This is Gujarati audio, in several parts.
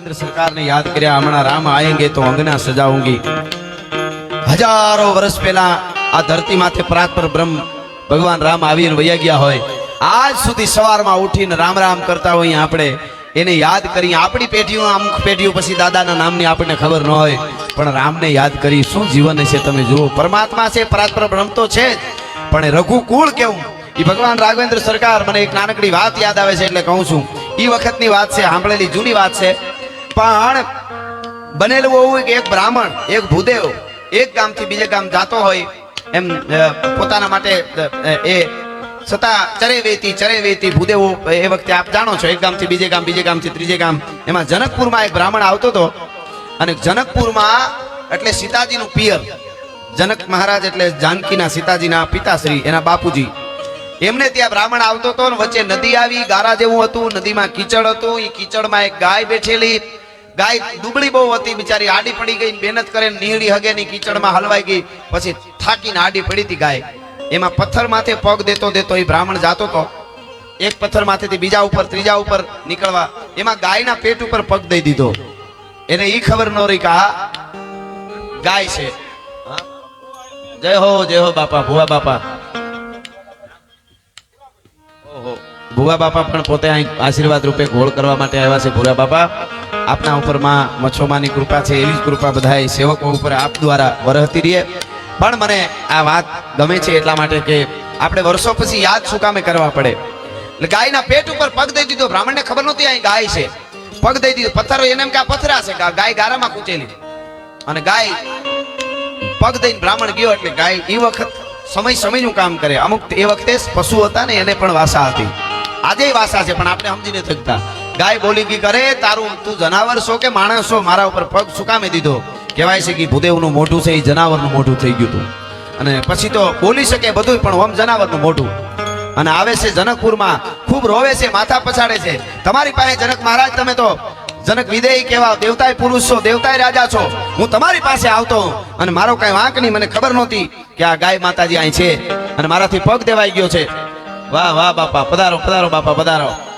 રાઘવેન્દ્ર સરકારને યાદ કર્યા, હમણાં રામ આયેંગે તો અંગના સજાઉંગી હજારો વર્ષ પહેલા આ ધરતી માથે પર બ્રહ્મ ભગવાન રામ આવીને વયા ગયા હોય. આજ સુધી સવારમાં ઉઠીને રામ રામ કરતા હોઈએ આપણે. એને યાદ કરી, આપણી પેઢીઓ, અમુક પેઢીઓ પછી દાદાના નામની આપણને ખબર ન હોય, પણ રામને યાદ કરી, શું જીવન છે તમે જુઓ. પરમાત્મા છે પરાત્પર બ્રહ્મ તો છે જ. પણ રઘુકુળ કેવું? એ ભગવાન રાઘવેન્દ્ર સરકાર, મને એક નાનકડી વાત યાદ આવે છે એટલે કહું છું. એ વખતની વાત છે, સાંભળેલી જૂની વાત છે. પણ બનેલું હોવું કે એક બ્રાહ્મણ, એક ભૂદેવ, એક ગામથી બીજે ગામ જાતો હોય, એમ પોતાના માટે એ છતાં ચરે વેતી ચરે વેતી ભૂદેવો, એ વખતે આપ જાણો છો, એક ગામથી બીજે ગામ, બીજે ગામથી ત્રીજે ગામ, એમાં જનકપુરમાં એક બ્રાહ્મણ આવતો હતો, અને જનકપુરમાં એટલે સીતાજીનું પિયર. જનક મહારાજ એટલે જાનકીના સીતાજીના પિતાશ્રી, એના બાપુજી. એમને ત્યાં બ્રાહ્મણ આવતો હતો વચ્ચે નદી આવી, ગારા જેવું હતું, નદીમાં કીચડ હતું એ કીચડમાં એક ગાય બેઠેલી ગાય દુબળી બહુ હતી, બિચારી આડી પડી ગઈ, મહેનત કરે નીહળી હગે ની કીચડમાં હલવાઈ ગઈ, પછી થાકીને આડી પડી હતી ગાય. એમાં પથ્થર માથે પગ દેતો દેતો એ બ્રાહ્મણ જાતો તો, એક પથ્થર માથેથી બીજા ઉપર, ત્રીજા ઉપર નીકળવા, એમાં ગાયના પેટ ઉપર પગ દઈ દીધો. એને ઈ ખબર ન રહી કે ગાય છે. જય હો જય હો બાપા, ભુવા બાપા. ભુવા બાપા પણ પોતે અહીં આશીર્વાદ રૂપે ઘોળ કરવા માટે આવ્યા છે ભુરા બાપા. આપના ઉપરમાં મચ્છોમાની કૃપા છે, એવી જ કૃપા બધા સેવકો ઉપર આપ દ્વારા વરહતી રહીએ. પણ મને આ વાત ગમે છે એટલા માટે કે આપણે વર્ષો પછી યાદ શું કરવા પડે. એટલે ગાયના પેટ ઉપર પગ દઈ દીધો, બ્રાહ્મણને ખબર નહોતી અહીં ગાય છે. પગ દઈ દીધો પથ્થરો એને એમ કે આ પથરા છે ગાય ગારામાં કૂચેલી. અને ગાય પગ દઈને બ્રાહ્મણ ગયો એટલે ગાય એ વખત સમય સમયનું કામ કરે. અમુક એ વખતે પશુ હતા ને એને પણ વાસા હતી. આજે વાસા છે, પણ આપણે સમજીને થકતા ગાય બોલી ગઈ કરે, તારું તું જનાવર છો કે માણસ છો? મારા ઉપર પગ સુકામી દીધો? કહેવાય છે કે ભૂદેવનું મોઢું છે એ જનાવરનું મોઢું થઈ ગયું હતું. અને પછી તો બોલી શકે બધું પણ ઓમ જનાવરનું મોઢું. અને આવે છે જનકપુરમાં, ખૂબ રોવે છે, માથા પછાડે છે. તમારી પાસે જનક મહારાજ, તમે તો જનક વિદેહી કેવા દેવતાય પુરુષ છો, દેવતાય રાજા છો. હું તમારી પાસે આવતો અને મારો કઈ વાંક નહીં, મને ખબર નહોતી કે આ ગાય માતાજી અહીં છે. અને મારાથી પગ દેવાઈ ગયો છે. વાહ વાહ, બાપા, પધારો પધારો, બાપા, પધારો.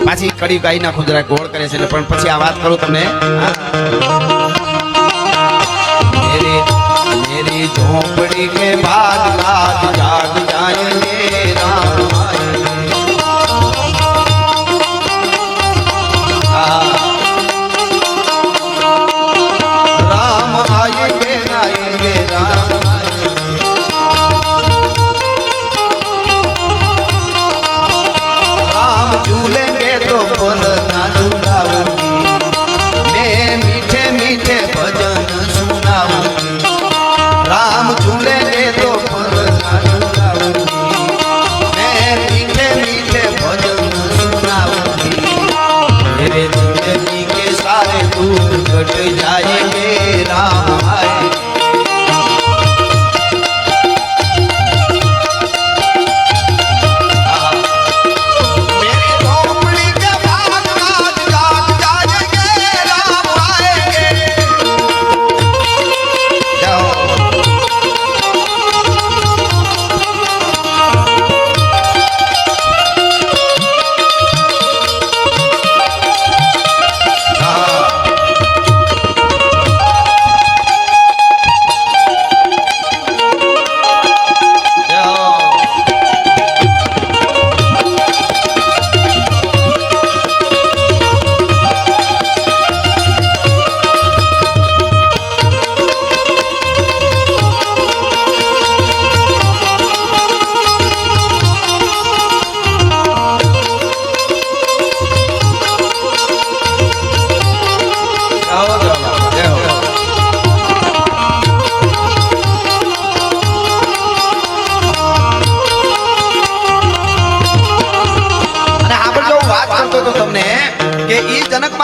પાછી કડી ગાઈ નાખું જરા ગોળ કરે છે પણ પછી આ વાત કરું તમને. મેરી ઝોપડી કે બાદ લાદ જા राम જનક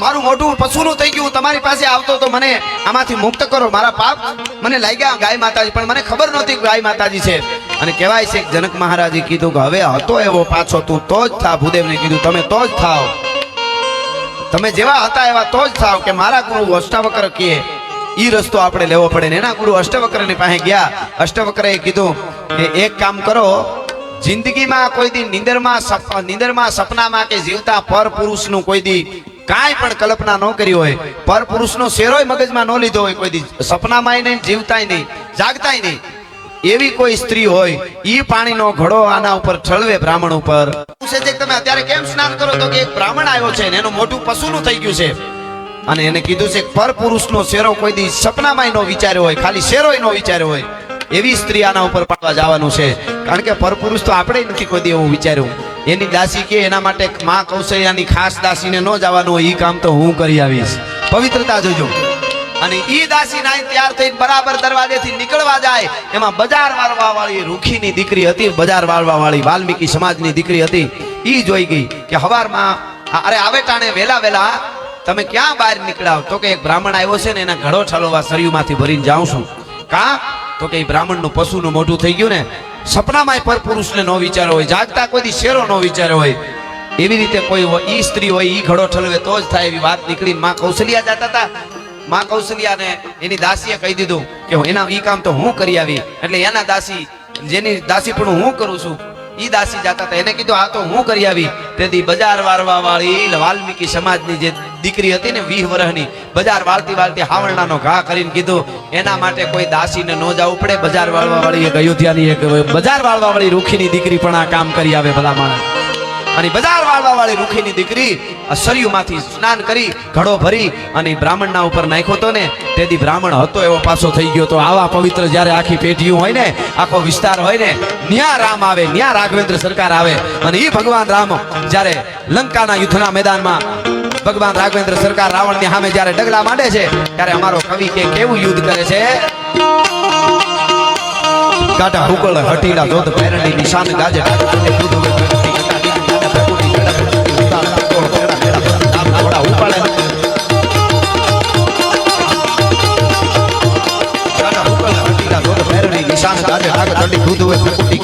મારું મોઢું પશુનું થઈ ગયું, તમારી પાસે આવતો તો મને આમાંથી મુક્ત કરો. મારા પાપ મને લાગ્યા ગાય માતાજી, પણ મને ખબર નહોતી ગાય માતાજી છે. અને કહેવાય છે જનક મહારાજે કીધું કે હવે હતો એવો પાછો તું, તો જ થા, ભૂદેવને કીધું, તમે તો જ થાવ તમે જેવા હતા એવા તો જ થાવ કે મારા ગુરુ અષ્ટાવક્ર કીએ. એ રસ્તો આપણે લેવો પડે ને એના ગુરુ અષ્ટવક્રની પાસે ગયા. અષ્ટવક્રએ કીધું કે એક કામ કરો, જિંદગીમાં કોઈ દી નિંદરમાં નિંદરમાં સપનામાં કે જીવતા પર પુરુષનું કોઈ દી કાંઈ પણ કલ્પના ન કરી હોય પર પુરુષનો શેરોય મગજમાં ન લીધો હોય કોઈ દી. સપનામાંય નહીં, જીવતાય નહીં, જાગતાય નહીં. એવી કોઈ સ્ત્રી હોય ઈ પાણીનો ઘડો આના ઉપર ઠળવે બ્રાહ્મણ ઉપર. પૂછે છે તમે અત્યારે કેમ સ્નાન કરો તો કે એક બ્રાહ્મણ આવ્યો છે ને એનું મોટું પશુનું થઈ ગયું છે. અને એને કીધું છે પર પુરુષનો શેરો કોઈ દી સપનામાં નો વિચાર્યો હોય ખાલી શેરોય નો વિચાર્યો હોય એવી સ્ત્રી આના ઉપર પાડવા જવાનું છે. કારણ કે પર પુરુષ તો આપણે નથી કોઈ દી એવું વિચાર્યું. એની દાસી કે એના માટે માં કૌશલ્યાની ખાસ દાસીને ન જવાનું હોય એ કામ તો હું કરી આવીશ. પવિત્રતા જોજો. અને ઈ દાસી નાય તૈયાર થઈને બરાબર દરવાજેથી નીકળવા જાય એમાં બજાર વાળવા વાળી રૂખીની દીકરી હતી બજાર વાળવા વાળી વાલ્મીકી સમાજની દીકરી હતી. ઈ જોઈ ગઈ કે હવારમાં અરે આવે ટાણે વેલા વેલા તમે ક્યાં બહાર નીકળાવ? તો કે એક બ્રાહ્મણ આવ્યો છે ને એના ઘડો ઠલવા સરયુમાંથી ભરીને જાઉં છું. કા? તો કે બ્રાહ્મણનું પશુનું મોઢું થઈ ગયું ને સપનામાંય પર પુરુષને નો વિચાર હોય જાગતા કોઈ શેરો નો વિચાર હોય. એવી રીતે કોઈ હોય, ઈ સ્ત્રી હોય ઈ ઘડો ઠલવે તો જ થાય એવી વાત નીકળી માં કૌશલ્યા જતા હતા. માં કૌશલ્યાને એની દાસીએ કહી દીધું કે એના ઈ કામ તો હું કરી આવી. એટલે એના દાસી, જેની દાસી પણ હું કરું છું, ઈ દાસી જાતા હતા. એને કીધું, આ તો હું કરી આવી. તેથી બજાર વાળવા વાળી વાલ્મીકી સમાજની જે દીકરી હતી ને વીહ વર્ષની બજાર વાળતી વાળતી હાવરણાનો ઘા કરીને કીધું, એના માટે કોઈ દાસીને ન જવું પડે. બજાર વાળવા વાળી એક અયોધ્યાની એક, બજાર વાળવા વાળી રૂખીની દીકરી પણ આ કામ કરી આવે ભલા માણસ. અને બજાર વાળવા વાળી રૂખીની દીકરી સરયુમાંથી સ્નાન કરી ઘડો ભરી અને બ્રાહ્મણના ઉપર નાખ્યો તો ને, તેથી બ્રાહ્મણ હતો, એવો પાછો થઈ ગયો તો આવા પવિત્ર જ્યારે આખી પેઢીઓ હોય ને, આખો વિસ્તાર હોય ને, ન્યા રામ આવે, ન્યા રાઘવેન્દ્ર સરકાર આવે. અને એ ભગવાન રામ જ્યારે લંકાના યુદ્ધના મેદાનમાં ભગવાન રાઘવેન્દ્ર સરકાર રાવણની સામે જ્યારે ડગલા માંડે છે, ત્યારે અમારો કવિ કે કેવું યુદ્ધ કરે છે? ગાઢા હુકળ, હટીલા ધોધ પેરણી નિશાન ગાજે નિશાન ગાજે ડાગ દંડી દૂધ હોય પ્રકૃતિ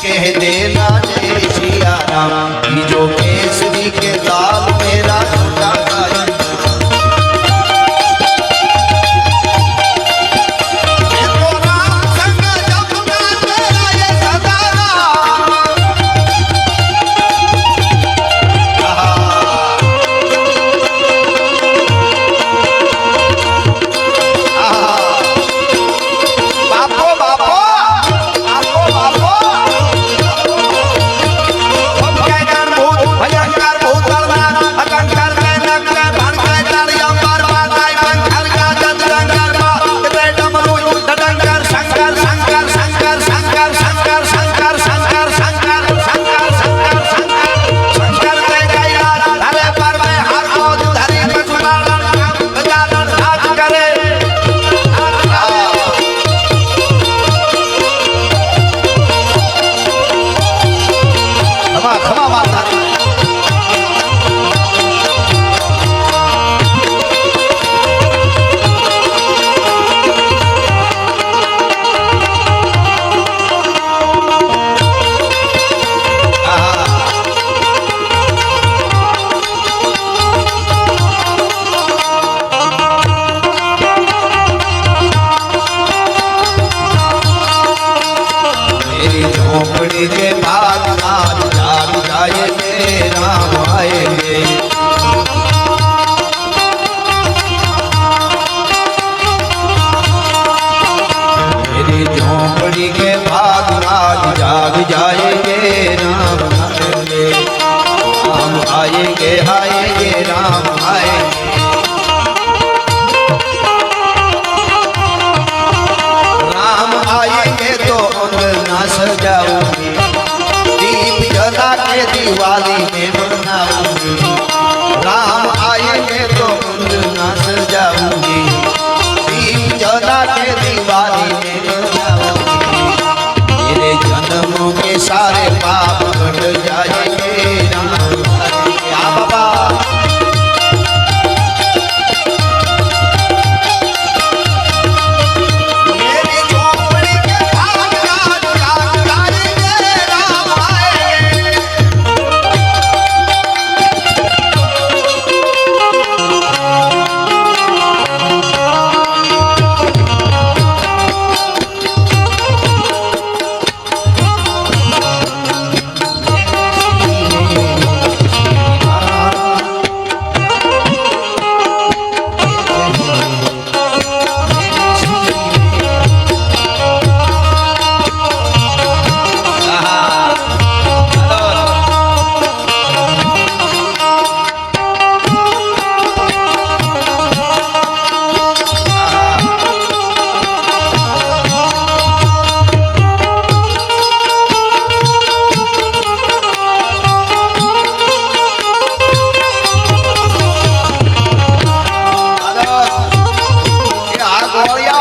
quer ele? मेरी झोपड़ी रे बात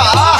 ah.